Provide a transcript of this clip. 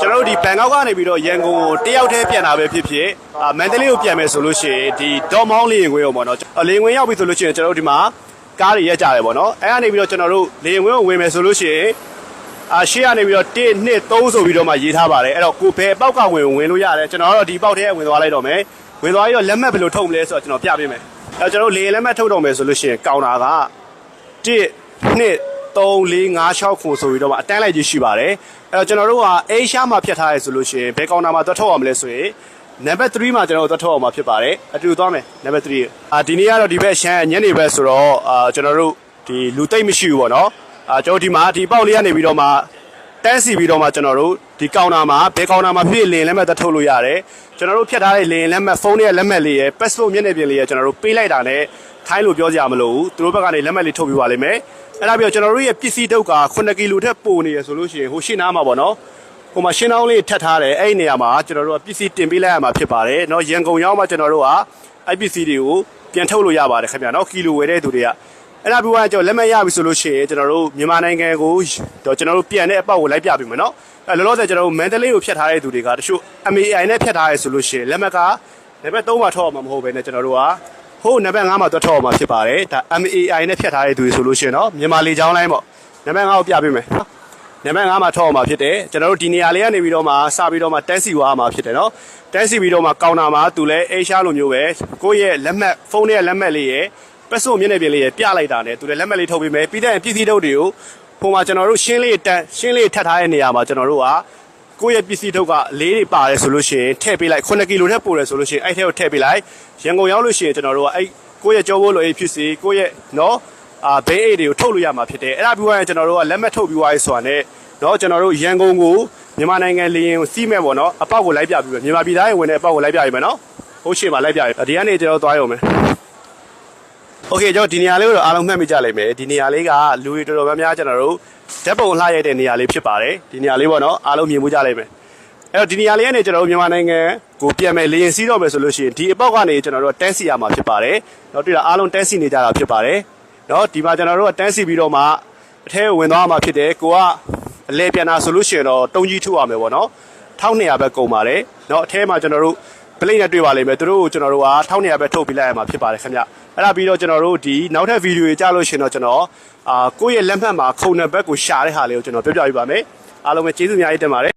ကျွန်တော်တို့ဒီဘန်ကောက်ကနေပြီးတော့ရန်ကုန်ကိုတယောက်တည်းပြန်တာပဲဖြစ်ဖြစ်အာမန္တလေးကိုပြန်မယ်ဆိုလို့ရှိရင်ဒီဒေါ်မောင်းလေရင်ခွေရောပေါ့နော်အော်လေရင်ခွေရောက်ပြီဆိုလို့ရှိရင်ကျွန်တော်တို့ဒီမှာကားတွေရက်ကြတယ်ပေါ့နော်အဲကနေပြီးတော့ကျွန်တော်တို့လေရင်ခွေကိုဝင်မယ်ဆိုလို့ရှိရင်အာရှေ့ကနေပြီးတော့1 2 3ဆိုပြီးတော့မှရေးထားပါတယ်အဲ့တော့ကိုဘယ်ပေါက်ကဝင်ဝင်လို့ရတယ်ကျွန်တော်ကတော့ဒီပေါက်ထဲဝင်သွားလိုက်တော့မယ်ဝင်သွားပြီးတော့လက်မှတ်ဘယ်လိုထုတ်မလဲဆိုတော့ကျွန်တော်ပြပေးမယ်အဲ့တော့ကျွန်တော်တို့လေရင်လက်မှတ်ထုတ်တော့မယ်ဆိုလို့ရှိရင်ကောင်တာက1 2 3 4 5 6ခုဆိုပြီးတော့မှအတန်းလိုက်ကြီးရှိပါတယ်အဲ့တော့ကျွန်တော်တို့ကအေရှားမှာဖြတ်ထားရဲဆိုလို့ရှိရင်ဘယ်ကောင်တာမှာသွားထုတ်အောင်မလဲဆိုရင်နံပါတ်3မှာကျွန်တော်တို့သွားထုတ်အောင်မှာဖြစ်ပါတယ်အတူသွားမယ်နံပါတ်3အာဒီနေ့ကတော့ဒီဘက်ရှမ်းညနေဘက်ဆိုတော့အာကျွန်တော်တို့ဒီလူသိမ့်မရှိဘူးပေါ့နော်အာကျွန်တော်ဒီမှာဒီပေါက်လေးကနေပြီးတော့မှ တန်းစီပြီးတော့မှကျွန်တော်တို့ဒီကောင်တာမှာဘယ်ကောင်တာမှာဖြစ်လင်လက်မှတ်သွားထုတ်လို့ရတယ်ကျွန်တော်တို့ဖြတ်ထားတဲ့လင်လက်မှတ်ဖုန်းရဲ့လက်မှတ်လေးရဲ့ passport မျက်နှာပြင်လေးရဲ့ကျွန်တော်တို့ပေးလိုက်တာနဲ့ထိုင်းလို့ပြောကြရမလို့ဘူးသူတို့ဘက်ကနေလက်မှတ်လေးထုတ်ပြီးပါလိမ့်မယ်အဲ့ဒါပြီးတော့ကျွန်တော်တို့ရဲ့ပစ္စည်းတုပ်က9ကီလိုထက်ပိုနေရဆိုလို့ရှိရင်ဟိုရှင်းနားမှာပေါ့နော်ဟိုမှာရှင်းနောင်းလေးထပ်ထားတယ်အဲ့ဒီနေရာမှာကျွန်တော်တို့ကပစ္စည်းတင်ပေးလိုက်ရမှာဖြစ်ပါတယ်เนาะရန်ကုန်ရောက်မှကျွန်တော်တို့ကအဲ့ပစ္စည်းတွေကိုပြန်ထုတ်လို့ရပါတယ်ခင်ဗျာเนาะကီလိုဝယ်တဲ့သူတွေက အဲ့ဒါပြီးတော့ကျွန်တော်လက်မှတ်ရပြီဆိုလို့ရှိရင်ကျွန်တော်တို့မြန်မာနိုင်ငံကိုတော့ကျွန်တော်တို့ပြန်တဲ့အပတ်ကိုလိုက်ပြပေးမယ်နော်အဲ့လောလောဆယ်ကျွန်တော်တို့မန္တလေးကိုဖြတ်ထားတဲ့သူတွေကတချို့ MAI နဲ့ဖြတ်ထားရဲဆိုလို့ရှိရင်လက်မှတ်ကနံပါတ်3မှာထောက်အောင်မဟုတ်ဘဲနဲ့ကျွန်တော်တို့ကဟိုနံပါတ်5မှာတွတ်ထောက်အောင်ဖြစ်ပါတယ်ဒါ MAI နဲ့ဖြတ်ထားတဲ့သူတွေဆိုလို့ရှိရင်တော့မြန်မာလေကြောင်းလိုင်းပေါ့နံပါတ်5ကိုပြပေးမယ်နံပါတ်5မှာထောက်အောင်ဖြစ်တယ်ကျွန်တော်တို့ဒီနေရာလေးကနေပြီးတော့မှစပြီးတော့မှတန်းစီဝါမှာဖြစ်တယ်နော်တန်းစီပြီးတော့မှကောင်တာမှာသူလဲအေးရှားလိုမျိုးပဲကိုယ့်ရဲ့လက်မှတ်ဖုန်းရဲ့လက်မှတ်လေးရဲ့ ပတ်စုံမျက်နှာပြင်လေးရဲ့ပြလိုက်တာနဲ့သူလည်းလက်မှတ်လေးထုတ်ပေးမယ်ပြီးတဲ့ပစ္စည်းထုတ်တွေကိုဟိုမှာကျွန်တော်တို့ရှင်းလေးတန်းရှင်းလေးထပ်ထားတဲ့နေရာမှာကျွန်တော်တို့ကကိုယ့်ရဲ့ပစ္စည်းထုတ်ကအလေးတွေပါတယ်ဆိုလို့ရှိရင်ထည့်ပေးလိုက်9ကီလိုထက်ပိုတယ်ဆိုလို့ရှိရင်အဲ့ထဲကိုထည့်ပေးလိုက်ရန်ကုန်ရောက်လို့ရှိရင်ကျွန်တော်တို့ကအဲ့ကိုယ့်ရဲ့ကြောဘိုးလိုအိတ်ဖြစ်စီကိုယ့်ရဲ့နော်အာဘေးအိတ်တွေကိုထုတ်လို့ရမှာဖြစ်တယ်အဲ့ဒါပြီးသွားရင်ကျွန်တော်တို့ကလက်မှတ်ထုတ်ပြီးသွားရေးဆိုတာနဲ့နော်ကျွန်တော်တို့ရန်ကုန်ကိုမြန်မာနိုင်ငံလေရင်ကိုစီးမဲ့ပေါ့နော်အပေါက်ကိုလိုက်ပြပြီးမြန်မာပြည်သားတွေဝင်တဲ့အပေါက်ကိုလိုက်ပြရမယ်နော်ဟုတ်ရှေ့မှာလိုက်ပြရဒီကနေကျွန်တော်သွားရုံပဲ โอเคကျွန်တော်ဒီနေရာလေးကိုတော့အားလုံးမှတ်မိကြလိမ့်မယ်ဒီနေရာလေးကလူတွေတော်တော်များများကျွန်တော်တို့ဓာတ်ပုံလှည့်ရတဲ့နေရာလေးဖြစ်ပါတယ်ဒီနေရာလေးပေါ့နော်အားလုံးမြင်မှုကြလိမ့်မယ်အဲ့တော့ဒီနေရာလေးကနေကျွန်တော်တို့မြန်မာနိုင်ငံကိုပြန်မယ်လေရင်စီးတော့မယ်ဆိုလို့ရှိရင်ဒီအပေါက်ကနေကျွန်တော်တို့တန်းစီရမှာဖြစ်ပါတယ်เนาะတွေ့တာအားလုံးတန်းစီနေကြတာဖြစ်ပါတယ်เนาะဒီမှာကျွန်တော်တို့ကတန်းစီပြီးတော့မှအထဲကိုဝင်သွားမှာဖြစ်တယ်ကိုကအလဲပြန်တာဆိုလို့ရှိရင်တော့တုံးကြီးထုရမယ်ပေါ့နော်1200ပဲကုန်ပါတယ်เนาะအထဲမှာကျွန်တော်တို့ ပလိတ်နဲ့တွေ့ပါလိမ့်မယ်သူတို့ကိုကျွန်တော်တို့က1200ပဲထုတ်ပေးလိုက်ရမှာဖြစ်ပါတယ်ခင်ဗျအဲ့ဒါပြီးတော့ကျွန်တော်တို့ဒီနောက်ထပ်ဗီဒီယိုကြီးကြားလို့ရှရင်တော့ကျွန်တော်အာကိုယ့်ရဲ့လက်မှတ်မှာခုံတဲ့ဘက်ကိုရှာတဲ့ဟာလေးကိုကျွန်တော်ပြောပြပေးပါမယ်အားလုံးပဲကျေးဇူးအများကြီးတင်ပါတယ်